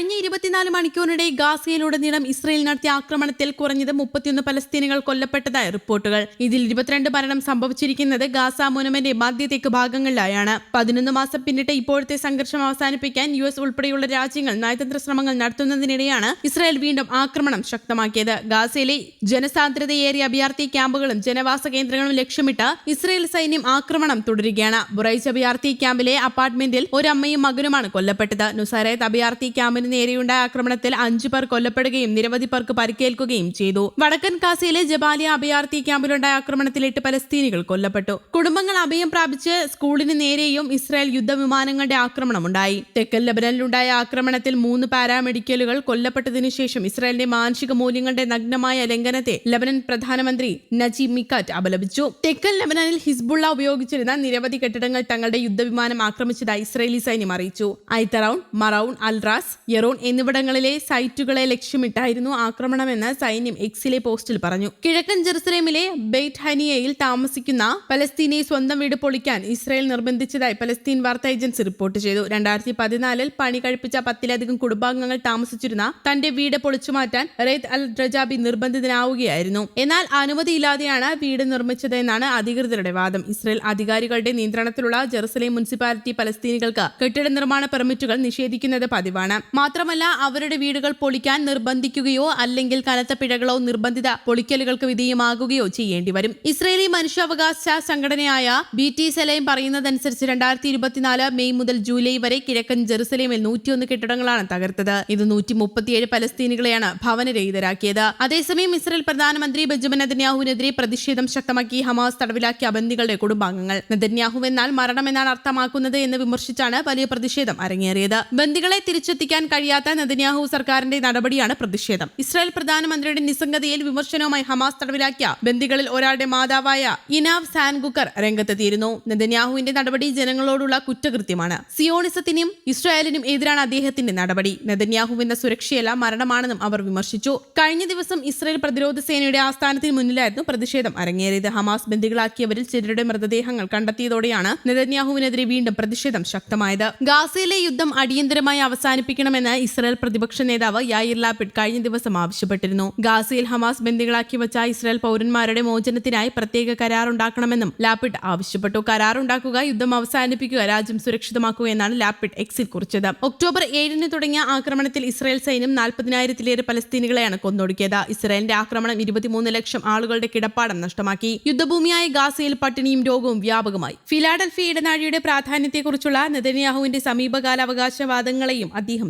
കഴിഞ്ഞ ഇരുപത്തിനാല് മണിക്കൂറിനിടെ ഗാസയിലുടനീളം ഇസ്രയേൽ നടത്തിയ ആക്രമണത്തിൽ കുറഞ്ഞത് മുപ്പത്തിയൊന്ന് പലസ്തീനികൾ കൊല്ലപ്പെട്ടതായി റിപ്പോർട്ടുകൾ. ഇതിൽ ഇരുപത്തിരണ്ട് മരണം സംഭവിച്ചിരിക്കുന്നത് ഗാസ മുനമന്റെ മധ്യത്തേക്ക് ഭാഗങ്ങളിലായാണ്. പതിനൊന്ന് മാസം പിന്നിട്ട് ഇപ്പോഴത്തെ സംഘർഷം അവസാനിപ്പിക്കാൻ യു എസ് ഉൾപ്പെടെയുള്ള രാജ്യങ്ങൾ നയതന്ത്ര ശ്രമങ്ങൾ നടത്തുന്നതിനിടെയാണ് ഇസ്രായേൽ വീണ്ടും ആക്രമണം ശക്തമാക്കിയത്. ഗാസയിലെ ജനസാന്ദ്രതയേറിയ അഭയാർത്ഥി ക്യാമ്പുകളും ജനവാസ കേന്ദ്രങ്ങളും ലക്ഷ്യമിട്ട് ഇസ്രായേൽ സൈന്യം ആക്രമണം തുടരുകയാണ്. ബുറൈസ് അഭയാർത്ഥി ക്യാമ്പിലെ അപ്പാർട്ട്മെന്റിൽ ഒരമ്മയും മകനുമാണ് കൊല്ലപ്പെട്ടത്. നുസാരത്ത് അഭയാർത്ഥി ക്യാമ്പിന് നേരെയുണ്ടായ ആക്രമണത്തിൽ അഞ്ചു പേർ കൊല്ലപ്പെടുകയും നിരവധി പേർക്ക് പരിക്കേൽക്കുകയും ചെയ്തു. വടക്കൻ കാസയിലെ ജബാലിയ അഭയാർത്ഥി ക്യാമ്പിലുണ്ടായ ആക്രമണത്തിൽ എട്ട് പലസ്തീനികൾ കൊല്ലപ്പെട്ടു. കുടുംബങ്ങൾ അഭയം പ്രാപിച്ച് സ്കൂളിന് നേരെയും ഇസ്രായേൽ യുദ്ധവിമാനങ്ങളുടെ ആക്രമണമുണ്ടായി. തെക്കൻ ലബനനിലുണ്ടായ ആക്രമണത്തിൽ മൂന്ന് പാരാമെഡിക്കലുകൾ കൊല്ലപ്പെട്ടതിനു ശേഷം ഇസ്രായേലിന്റെ മാനുഷിക മൂല്യങ്ങളുടെ നഗ്നമായ ലംഘനത്തെ ലബനൻ പ്രധാനമന്ത്രി നജീബ് മിക്കാറ്റ് അപലപിച്ചു. തെക്കൻ ലബനനിൽ ഹിസ്ബുള്ള ഉപയോഗിച്ചിരുന്ന നിരവധി കെട്ടിടങ്ങൾ തങ്ങളുടെ യുദ്ധവിമാനം ആക്രമിച്ചതായി ഇസ്രായേലി സൈന്യം അറിയിച്ചു. ഐത്തറൌൺ മറൌൺ അൽറാസ് യെറോൺ എന്നിവിടങ്ങളിലെ സൈറ്റുകളെ ലക്ഷ്യമിട്ടായിരുന്നു ആക്രമണമെന്ന് സൈന്യം എക്സിലെ പോസ്റ്റിൽ പറഞ്ഞു. കിഴക്കൻ ജെറുസലേമിലെ ബെയ്റ്റ് ഹനിയയിൽ താമസിക്കുന്ന പലസ്തീനെ സ്വന്തം വീട് പൊളിക്കാൻ ഇസ്രായേൽ നിർബന്ധിച്ചതായി പലസ്തീൻ വാർത്താ ഏജൻസി റിപ്പോർട്ട് ചെയ്തു. രണ്ടായിരത്തി പതിനാലിൽ പണി കഴിപ്പിച്ച പത്തിലധികം കുടുംബാംഗങ്ങൾ താമസിച്ചിരുന്ന തന്റെ വീട് പൊളിച്ചുമാറ്റാൻ റെയ്ത്ത് അൽ ദ്രജാബി നിർബന്ധിതനാവുകയായിരുന്നു. എന്നാൽ അനുമതിയില്ലാതെയാണ് വീട് നിർമ്മിച്ചതെന്നാണ് അധികൃതരുടെ വാദം. ഇസ്രായേൽ അധികാരികളുടെ നിയന്ത്രണത്തിലുള്ള ജെറുസലേം മുനിസിപ്പാലിറ്റി പലസ്തീനികൾക്ക് കെട്ടിട നിർമ്മാണ പെർമിറ്റുകൾ നിഷേധിക്കുന്നത് പതിവാണ്. മാത്രമല്ല അവരുടെ വീടുകൾ പൊളിക്കാൻ നിർബന്ധിക്കുകയോ അല്ലെങ്കിൽ കനത്ത പിഴകളോ നിർബന്ധിത പൊളിക്കലുകൾക്ക് വിധേയമാകുകയോ ചെയ്യേണ്ടി വരും. ഇസ്രയേലി മനുഷ്യാവകാശ സംഘടനയായ ബി ടി സെലൈം പറയുന്നതനുസരിച്ച് രണ്ടായിരത്തി ഇരുപത്തിനാല് മെയ് മുതൽ ജൂലൈ വരെ കിഴക്കൻ ജെറുസലേമിൽ നൂറ്റിയൊന്ന് കെട്ടിടങ്ങളാണ് തകർത്തത്. ഇത് നൂറ്റി മുപ്പത്തിയേഴ് പലസ്തീനികളെയാണ് ഭവനരഹിതരാക്കിയത്. അതേസമയം ഇസ്രയേൽ പ്രധാനമന്ത്രി ബെഞ്ചമിൻ നെതന്യാഹുവിനെതിരെ പ്രതിഷേധം ശക്തമാക്കി ഹമാസ് തടവിലാക്കിയ ബന്ദികളുടെ കുടുംബാംഗങ്ങൾ. നെതന്യാഹു എന്നാൽ മരണമെന്നാണ് അർത്ഥമാക്കുന്നത് എന്ന് വിമർശിച്ചാണ് വലിയ പ്രതിഷേധം അരങ്ങേറിയത്. ബന്ദികളെ തിരിച്ചെത്തിക്കാൻ കഴിയാത്ത നെതന്യാഹു സർക്കാരിന്റെ നടപടിയാണ് പ്രതിഷേധം. ഇസ്രായേൽ പ്രധാനമന്ത്രിയുടെ നിസ്സംഗതയിൽ വിമർശനവുമായി ഹമാസ് തടവിലാക്കിയ ബന്ദികളിൽ ഒരാളുടെ മാതാവായ ഇനാവ് സാൻഗുക്കർ രംഗത്തെത്തിയിരുന്നു. നെതന്യാഹുവിന്റെ നടപടി ജനങ്ങളോടുള്ള കുറ്റകൃത്യമാണ്. സിയോണിസത്തിനും ഇസ്രായേലിനും എതിരാണ് അദ്ദേഹത്തിന്റെ നടപടി. നെതന്യാഹുവിന്റെ സുരക്ഷയല്ല മരണമാണെന്നും അവർ വിമർശിച്ചു. കഴിഞ്ഞ ദിവസം ഇസ്രായേൽ പ്രതിരോധ സേനയുടെ ആസ്ഥാനത്തിന് മുന്നിലായിരുന്നു പ്രതിഷേധം അരങ്ങേറിയത്. ഹമാസ് ബന്ദികളാക്കിയവരിൽ ചിലരുടെ മൃതദേഹങ്ങൾ കണ്ടെത്തിയതോടെയാണ് നെതന്യാഹുവിനെതിരെ വീണ്ടും പ്രതിഷേധം ശക്തമായത്. ഗാസയിലെ യുദ്ധം അടിയന്തരമായി അവസാനിപ്പിക്കണമെന്ന് ഇസ്രായേൽ പ്രതിപക്ഷ നേതാവ് യായിർ ലാപിഡ് കഴിഞ്ഞ ദിവസം ആവശ്യപ്പെട്ടിരുന്നു. ഗാസയിൽ ഹമാസ് ബന്ദികളാക്കി വെച്ച ഇസ്രായേൽ പൗരന്മാരുടെ മോചനത്തിനായി പ്രത്യേക കരാർ ഉണ്ടാക്കണമെന്നും ലാപിഡ് ആവശ്യപ്പെട്ടു. കരാർ ഉണ്ടാക്കുക യുദ്ധം അവസാനിപ്പിക്കുക രാജ്യം സുരക്ഷിതമാക്കുക എന്നാണ് ലാപിഡ് എക്സിൽ കുറിച്ചത്. ഒക്ടോബർ ഏഴിന് തുടങ്ങിയ ആക്രമണത്തിൽ ഇസ്രായേൽ സൈന്യം നാൽപ്പതിനായിരത്തിലേറെ പലസ്തീനികളെയാണ് കൊന്നൊടുക്കിയത്. ഇസ്രായേലിന്റെ ആക്രമണം ഇരുപത്തിമൂന്ന് ലക്ഷം ആളുകളുടെ കിടപ്പാടം നഷ്ടമാക്കി. യുദ്ധഭൂമിയായ ഗാസയിൽ പട്ടിണിയും രോഗവും വ്യാപകമായി. ഫിലാഡൽഫി ഇടനാഴിയുടെ പ്രാധാന്യത്തെക്കുറിച്ചുള്ള നെതന്യാഹുവിന്റെ സമീപകാല അവകാശവാദങ്ങളെയും അദ്ദേഹം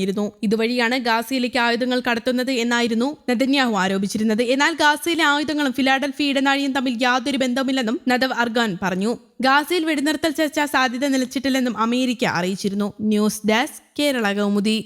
തള്ളിപ്പറഞ്ഞിരുന്നു ഇതുവഴിയാണ് ഗാസയിലേക്ക് ആയുധങ്ങൾ കടത്തുന്നത് എന്നായിരുന്നു നെതന്യാഹു ആരോപിച്ചിരുന്നത്. എന്നാൽ ഗാസയിലെ ആയുധങ്ങളും ഫിലാഡൽഫി ഇടനാഴിയും തമ്മിൽ യാതൊരു ബന്ധവുമില്ലെന്നും നദവ് അർഗാൻ പറഞ്ഞു. ഗാസയിൽ വെടിനിർത്തൽ ചർച്ച സാധ്യത നിലച്ചിട്ടില്ലെന്നും അമേരിക്ക അറിയിച്ചിരുന്നു. News desk Kerala Kaumudi.